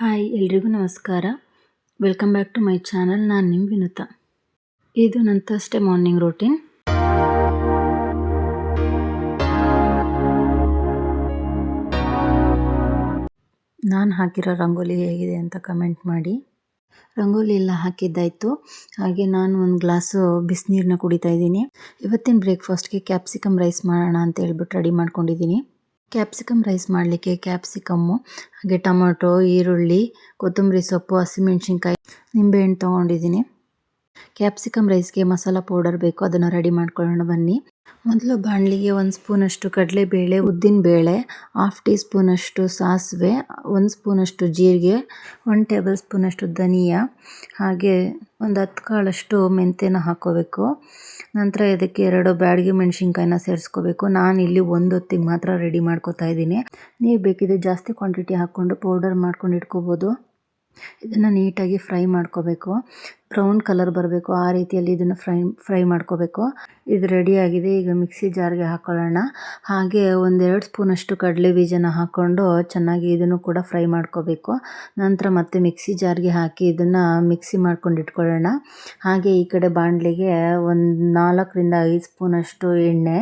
Hi, ಎಲ್ರಿಗೂ ನಮಸ್ಕಾರ. Welcome back to my channel ನಾನು ನಿಮ್ಮ ವಿನುತ. ಇದು ನನ್ನ ಥರ್ಸ್ಡೇ ಮಾರ್ನಿಂಗ್ ರೂಟೀನ್ ನಾನು ಹಾಕಿರೋ ರಂಗೋಲಿ ಹೇಗಿದೆ ಅಂತ ಕಮೆಂಟ್ ಮಾಡಿ. ರಂಗೋಲಿ ಎಲ್ಲ ಹಾಕಿದ್ದಾಯಿತು. ಹಾಗೆ ನಾನು ಒಂದು ಗ್ಲಾಸು ಬಿಸಿನೀರನ್ನ ಕುಡಿತಾ ಇದ್ದೀನಿ. ಇವತ್ತಿನ ಬ್ರೇಕ್ಫಾಸ್ಟ್ಗೆ ಕ್ಯಾಪ್ಸಿಕಮ್ ರೈಸ್ ಮಾಡೋಣ ಅಂತ ಹೇಳ್ಬಿಟ್ಟು ರೆಡಿ ಮಾಡ್ಕೊಂಡಿದ್ದೀನಿ. ಕ್ಯಾಪ್ಸಿಕಮ್ ರೈಸ್ ಮಾಡಲಿಕ್ಕೆ ಕ್ಯಾಪ್ಸಿಕಮ್ಮು, ಹಾಗೆ ಟೊಮೊಟೊ, ಈರುಳ್ಳಿ, ಕೊತ್ತಂಬರಿ ಸೊಪ್ಪು, ಹಸಿಮೆಣ್ಸಿನ್ಕಾಯಿ, ನಿಂಬೆಹಣ್ಣು ತೊಗೊಂಡಿದ್ದೀನಿ. ಕ್ಯಾಪ್ಸಿಕಮ್ ರೈಸ್ಗೆ ಮಸಾಲ ಪೌಡರ್ ಬೇಕು, ಅದನ್ನು ರೆಡಿ ಮಾಡ್ಕೊಳ್ಳೋಣ ಬನ್ನಿ. ಮೊದಲು ಬಾಣಲಿಗೆ ಒಂದು ಸ್ಪೂನಷ್ಟು ಕಡಲೆಬೇಳೆ ಬೇಳೆ ಹಾಫ್ ಟೀ ಸ್ಪೂನಷ್ಟು ಸಾಸಿವೆ, ಒಂದು ಸ್ಪೂನಷ್ಟು ಜೀರಿಗೆ ಒಂದು ಟೇಬಲ್ ಸ್ಪೂನಷ್ಟು ಧನಿಯಾ, ಹಾಗೆ ಒಂದು ಹತ್ತು ಕಾಳಷ್ಟು ಮೆಂತ್ಯನ ಹಾಕ್ಕೋಬೇಕು ನಂತರ ಇದಕ್ಕೆ ಎರಡು ಬ್ಯಾಡಿಗೆ ಮೆಣಸಿನ್ಕಾಯಿನ ಸೇರಿಸ್ಕೋಬೇಕು. ನಾನು ಇಲ್ಲಿ ಒಂದು ಹೊತ್ತಿಗೆ ಮಾತ್ರ ರೆಡಿ ಮಾಡ್ಕೋತಾ ಇದ್ದೀನಿ. ನೀವು ಬೇಕಿದ್ದರೆ ಜಾಸ್ತಿ ಕ್ವಾಂಟಿಟಿ ಹಾಕ್ಕೊಂಡು ಪೌಡರ್ ಮಾಡ್ಕೊಂಡು ಇಟ್ಕೋಬೋದು. ಇದನ್ನು ನೀಟಾಗಿ ಫ್ರೈ ಮಾಡ್ಕೋಬೇಕು. ಬ್ರೌನ್ ಕಲರ್ ಬರಬೇಕು. ಆ ರೀತಿಯಲ್ಲಿ ಇದನ್ನು ಫ್ರೈ ಫ್ರೈ ಮಾಡ್ಕೋಬೇಕು. ಇದು ರೆಡಿಯಾಗಿದೆ ಈಗ ಮಿಕ್ಸಿ ಜಾರ್ಗೆ ಹಾಕೊಳ್ಳೋಣ. ಹಾಗೆ ಒಂದೆರಡು ಸ್ಪೂನಷ್ಟು ಕಡಲೆ ಬೀಜನ ಹಾಕ್ಕೊಂಡು ಚೆನ್ನಾಗಿ ಇದನ್ನು ಕೂಡ ಫ್ರೈ ಮಾಡ್ಕೋಬೇಕು. ನಂತರ ಮತ್ತೆ ಮಿಕ್ಸಿ ಜಾರ್ಗೆ ಹಾಕಿ ಇದನ್ನು ಮಿಕ್ಸಿ ಮಾಡ್ಕೊಂಡು ಇಟ್ಕೊಳ್ಳೋಣ. ಹಾಗೆ ಈ ಕಡೆ ಬಾಣಲೆಗೆ ಒಂದು ನಾಲ್ಕರಿಂದ ಐದು ಸ್ಪೂನಷ್ಟು ಎಣ್ಣೆ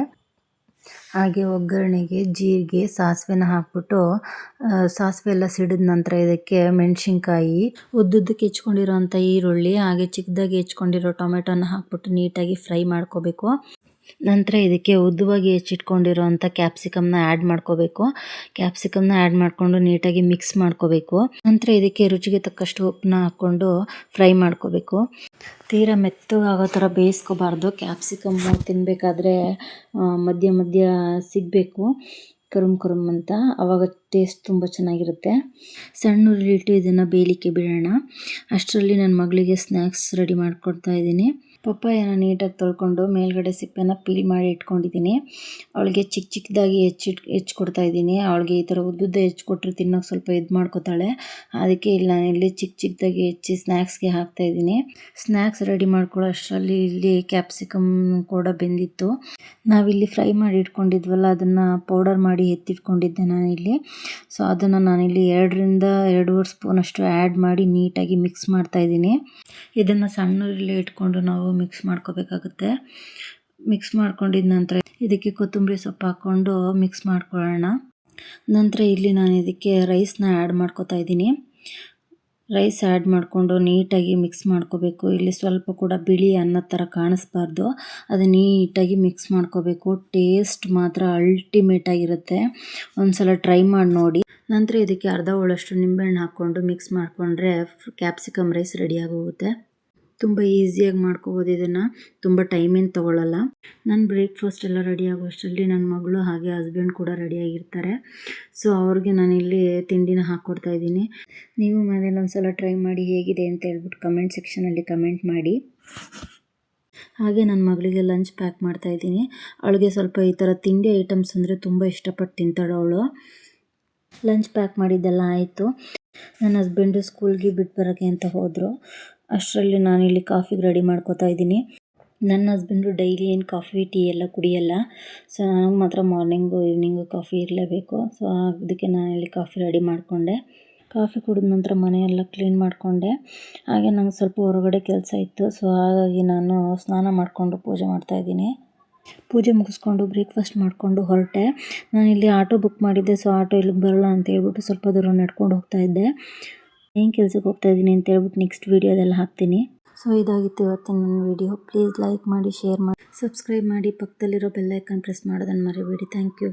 ಹಾಗೆ ಒಗ್ಗರಣೆಗೆ ಜೀರಿಗೆ, ಸಾಸಿವೆನ ಹಾಕ್ಬಿಟ್ಟು ಸಾಸಿವೆ ಎಲ್ಲ ಸಿಡಿದ ನಂತರ ಇದಕ್ಕೆ ಮೆಣಸಿನ್ಕಾಯಿ, ಉದ್ದುದ್ದಕ್ಕೆ ಹೆಚ್ಕೊಂಡಿರೋಂಥ ಈರುಳ್ಳಿ, ಹಾಗೆ ಚಿಕ್ಕದಾಗಿ ಹೆಚ್ಕೊಂಡಿರೋ ಟೊಮೆಟೊನ ಹಾಕ್ಬಿಟ್ಟು ನೀಟಾಗಿ ಫ್ರೈ ಮಾಡ್ಕೋಬೇಕು. ನಂತರ ಇದಕ್ಕೆ ಉದ್ದವಾಗಿ ಹೆಚ್ಚಿಟ್ಕೊಂಡಿರೋಂಥ ಕ್ಯಾಪ್ಸಿಕಮ್ನ ಆ್ಯಡ್ ಮಾಡ್ಕೋಬೇಕು. ಕ್ಯಾಪ್ಸಿಕಮ್ನ ಆ್ಯಡ್ ಮಾಡಿಕೊಂಡು ನೀಟಾಗಿ ಮಿಕ್ಸ್ ಮಾಡ್ಕೋಬೇಕು. ನಂತರ ಇದಕ್ಕೆ ರುಚಿಗೆ ತಕ್ಕಷ್ಟು ಉಪ್ಪನ್ನ ಹಾಕ್ಕೊಂಡು ಫ್ರೈ ಮಾಡ್ಕೋಬೇಕು. ತೀರಾ ಮೆತ್ತಗಾಗೋ ಥರ ಬೇಯಿಸ್ಕೋಬಾರ್ದು. ಕ್ಯಾಪ್ಸಿಕಮ್ಮು ತಿನ್ನಬೇಕಾದ್ರೆ ಮಧ್ಯ ಮಧ್ಯ ಸಿಗಬೇಕು. ಕರುಮ್ ಕರುಮ್ ಅಂತ. ಆವಾಗ ಟೇಸ್ಟ್ ತುಂಬ ಚೆನ್ನಾಗಿರುತ್ತೆ. ಸಣ್ಣ ಉರಿಲಿಟ್ಟು ಇದನ್ನು ಬೇಯಲಿಕ್ಕೆ ಬಿಡೋಣ. ಅಷ್ಟರಲ್ಲಿ ನನ್ನ ಮಗಳಿಗೆ ಸ್ನ್ಯಾಕ್ಸ್ ರೆಡಿ ಮಾಡಿಕೊಡ್ತಾ ಇದ್ದೀನಿ. ಪಪ್ಪಾಯನ ನೀಟಾಗಿ ತೊಳ್ಕೊಂಡು ಮೇಲ್ಗಡೆ ಸಿಪ್ಪೆನ ಪೀಲ್ ಮಾಡಿ ಇಟ್ಕೊಂಡಿದ್ದೀನಿ. ಅವಳಿಗೆ ಚಿಕ್ಕ ಚಿಕ್ಕದಾಗಿ ಹೆಚ್ಚಿಟ್ ಕೊಡ್ತಾ ಇದ್ದೀನಿ. ಅವಳಿಗೆ ಈ ಥರ ಉದ್ದುದ್ದ ಹೆಚ್ಚಿಕೊಟ್ರೆ ತಿನ್ನೋಕೆ ಸ್ವಲ್ಪ ಇದು ಮಾಡ್ಕೋತಾಳೆ. ಅದಕ್ಕೆ ಇಲ್ಲಿ ನಾನು ಇಲ್ಲಿ ಚಿಕ್ಕ ಚಿಕ್ಕದಾಗಿ ಹೆಚ್ಚಿ ಸ್ನ್ಯಾಕ್ಸ್ಗೆ ಹಾಕ್ತಾಯಿದ್ದೀನಿ ಸ್ನ್ಯಾಕ್ಸ್ ರೆಡಿ ಮಾಡ್ಕೊಳ್ಳೋ ಅಷ್ಟರಲ್ಲಿ ಇಲ್ಲಿ ಕ್ಯಾಪ್ಸಿಕಮ್ ಕೂಡ ಬೆಂದಿತ್ತು. ನಾವಿಲ್ಲಿ ಫ್ರೈ ಮಾಡಿ ಇಟ್ಕೊಂಡಿದ್ವಲ್ಲ, ಅದನ್ನು ಪೌಡರ್ ಮಾಡಿ ಎತ್ತಿಟ್ಕೊಂಡಿದ್ದೆ ಇಲ್ಲಿ. ಸೊ, ಅದನ್ನು ನಾನಿಲ್ಲಿ ಎರಡರಿಂದ ಎರಡೂವರೆ ಸ್ಪೂನಷ್ಟು ಆ್ಯಡ್ ಮಾಡಿ ನೀಟಾಗಿ ಮಿಕ್ಸ್ ಮಾಡ್ತಾಯಿದ್ದೀನಿ ಇದನ್ನು ಸಣ್ಣ ಇಟ್ಕೊಂಡು ನಾವು ಮಿಕ್ಸ್ ಮಾಡ್ಕೋಬೇಕಾಗುತ್ತೆ. ಮಿಕ್ಸ್ ಮಾಡ್ಕೊಂಡಿದ ನಂತರ ಇದಕ್ಕೆ ಕೊತ್ತಂಬರಿ ಸೊಪ್ಪು ಹಾಕ್ಕೊಂಡು ಮಿಕ್ಸ್ ಮಾಡ್ಕೊಳ್ಳೋಣ. ನಂತರ ಇಲ್ಲಿ ನಾನು ಇದಕ್ಕೆ ರೈಸ್ನ ಆ್ಯಡ್ ಮಾಡ್ಕೋತಾ ಇದ್ದೀನಿ. ರೈಸ್ ಆ್ಯಡ್ ಮಾಡಿಕೊಂಡು ನೀಟಾಗಿ ಮಿಕ್ಸ್ ಮಾಡ್ಕೋಬೇಕು. ಇಲ್ಲಿ ಸ್ವಲ್ಪ ಕೂಡ ಬಿಳಿ ಅನ್ನೋ ಥರ ಕಾಣಿಸ್ಬಾರ್ದು. ಅದು ನೀಟಾಗಿ ಮಿಕ್ಸ್ ಮಾಡ್ಕೋಬೇಕು. ಟೇಸ್ಟ್ ಮಾತ್ರ ಅಲ್ಟಿಮೇಟ್ ಆಗಿರುತ್ತೆ. ಒಂದ್ಸಲ ಟ್ರೈ ಮಾಡಿ ನೋಡಿ. ನಂತರ ಇದಕ್ಕೆ ಅರ್ಧ ಹೋಳಷ್ಟು ನಿಂಬೆಹಣ್ಣು ಹಾಕ್ಕೊಂಡು ಮಿಕ್ಸ್ ಮಾಡಿಕೊಂಡ್ರೆ ಕ್ಯಾಪ್ಸಿಕಮ್ ರೈಸ್ ರೆಡಿಯಾಗೋಗುತ್ತೆ ತುಂಬ ಈಸಿಯಾಗಿ ಮಾಡ್ಕೋಬೋದು ಇದನ್ನು. ತುಂಬ ಟೈಮೇನು ತೊಗೊಳ್ಳಲ್ಲ ನನ್ನ ಬ್ರೇಕ್ಫಾಸ್ಟ್ ಎಲ್ಲ ರೆಡಿ ಆಗೋಷ್ಟರಲ್ಲಿ ನನ್ನ ಮಗಳು ಹಾಗೆ ಹಸ್ಬೆಂಡ್ ಕೂಡ ರೆಡಿಯಾಗಿರ್ತಾರೆ ಸೊ ಅವ್ರಿಗೆ ನಾನಿಲ್ಲಿ ತಿಂಡಿನ ಹಾಕ್ಕೊಡ್ತಾ ಇದ್ದೀನಿ. ನೀವು ಮನೇಲಿ ಒಂದು ಸಲ ಟ್ರೈ ಮಾಡಿ ಹೇಗಿದೆ ಅಂತ ಹೇಳ್ಬಿಟ್ಟು ಕಮೆಂಟ್ ಸೆಕ್ಷನಲ್ಲಿ ಕಮೆಂಟ್ ಮಾಡಿ. ಹಾಗೆ ನನ್ನ ಮಗಳಿಗೆ ಲಂಚ್ ಪ್ಯಾಕ್ ಮಾಡ್ತಾ ಇದ್ದೀನಿ. ಅವಳಿಗೆ ಸ್ವಲ್ಪ ಈ ಥರ ತಿಂಡಿ ಐಟಮ್ಸ್ ಅಂದರೆ ತುಂಬ ಇಷ್ಟಪಟ್ಟು ತಿಂತಾಳೆ ಅವಳು. ಲಂಚ್ ಪ್ಯಾಕ್ ಮಾಡಿದ್ದೆಲ್ಲ ಆಯಿತು. ನನ್ನ ಹಸ್ಬೆಂಡು ಸ್ಕೂಲ್ಗೆ ಬಿಟ್ಟು ಬರೋಕ್ಕೆ ಅಂತ ಹೋದರು. ಅಷ್ಟರಲ್ಲಿ ನಾನಿಲ್ಲಿ ಕಾಫಿಗೆ ರೆಡಿ ಮಾಡ್ಕೋತಾ ಇದ್ದೀನಿ. ನನ್ನ ಹಸ್ಬೆಂಡು ಡೈಲಿ ಏನು ಕಾಫಿ, ಟೀ ಎಲ್ಲ ಕುಡಿಯಲ್ಲ. ಸೊ ನನಗೆ ಮಾತ್ರ ಮಾರ್ನಿಂಗು, ಈವ್ನಿಂಗು ಕಾಫಿ ಇರಲೇಬೇಕು. ಸೊ ಅದಕ್ಕೆ ನಾನು ಇಲ್ಲಿ ಕಾಫಿ ರೆಡಿ ಮಾಡಿಕೊಂಡೆ. ಕಾಫಿ ಕುಡಿದ ನಂತರ ಮನೆಯೆಲ್ಲ ಕ್ಲೀನ್ ಮಾಡಿಕೊಂಡೆ. ಹಾಗೆ ನಂಗೆ ಸ್ವಲ್ಪ ಹೊರಗಡೆ ಕೆಲಸ ಇತ್ತು. ಸೊ ಹಾಗಾಗಿ ನಾನು ಸ್ನಾನ ಮಾಡಿಕೊಂಡು ಪೂಜೆ ಮಾಡ್ತಾಯಿದ್ದೀನಿ ಪೂಜೆ ಮುಗಿಸ್ಕೊಂಡು ಬ್ರೇಕ್ಫಾಸ್ಟ್ ಮಾಡಿಕೊಂಡು ಹೊರಟೆ. ನಾನು ಇಲ್ಲಿ ಆಟೋ ಬುಕ್ ಮಾಡಿದ್ದೆ. ಸೊ ಆಟೋ ಇಲ್ಲಿಗೆ ಬರೋಲ್ಲ ಅಂತ ಹೇಳ್ಬಿಟ್ಟು ಸ್ವಲ್ಪ ದೂರ ನಡ್ಕೊಂಡು ಹೋಗ್ತಾ ಇದ್ದೆ. ಏನು ಕೆಲಸಕ್ಕೆ ಹೋಗ್ತಾ ಇದ್ದೀನಿ ಅಂತ ಹೇಳ್ಬಿಟ್ಟು ನೆಕ್ಸ್ಟ್ ವಿಡಿಯೋದಲ್ಲಿ ಹಾಕ್ತೀನಿ. ಸೊ ಇದಾಗಿತ್ತು ಇವತ್ತಿನ ನನ್ನ ವಿಡಿಯೋ ಪ್ಲೀಸ್ ಲೈಕ್ ಮಾಡಿ ಶೇರ್ ಮಾಡಿ ಸಬ್ಸ್ಕ್ರೈಬ್ ಮಾಡಿ. ಪಕ್ಕದಲ್ಲಿರೋ ಬೆಲ್ಲೈಕನ್ ಪ್ರೆಸ್ ಮಾಡೋದನ್ನು ಮರಿಬೇಡಿ. Thank you